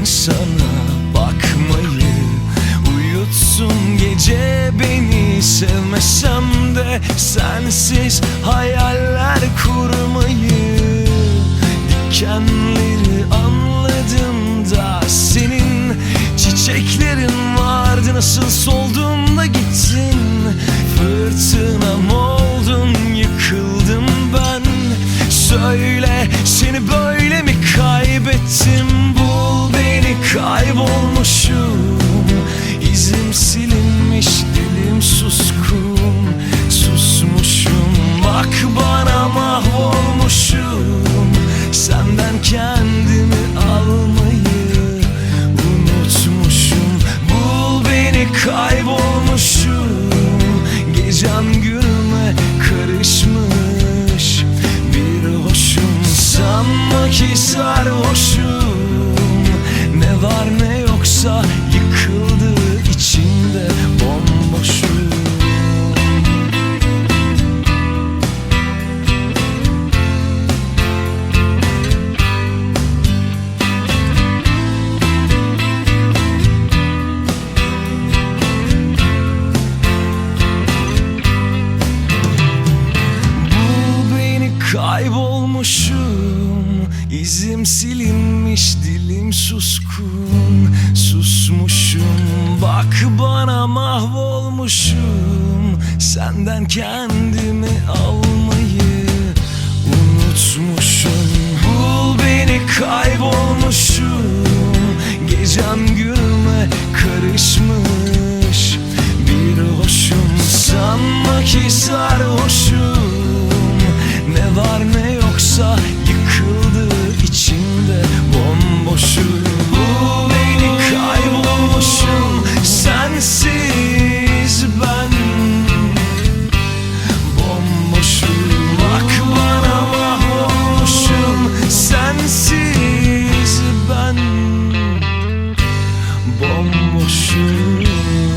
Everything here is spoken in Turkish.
ben sana bakmayı Uyutsun gece beni. Sevmesem de Sensiz hayaller kurmayı. Dikenleri anladım da Senin çiçeklerin vardı. Nasıl soldun ne kaybolmuşum İzim silinmiş dilim suskun Susmuşum. Bak bana mahvolmuşum. Senden kendimi almayı unutmuşum. Bul beni kaybolmuşum. Gecem günüme karışmış. Bir hoşum sanma ki sarhoşum. Ne var ne yoksa sensiz ben Bomboşum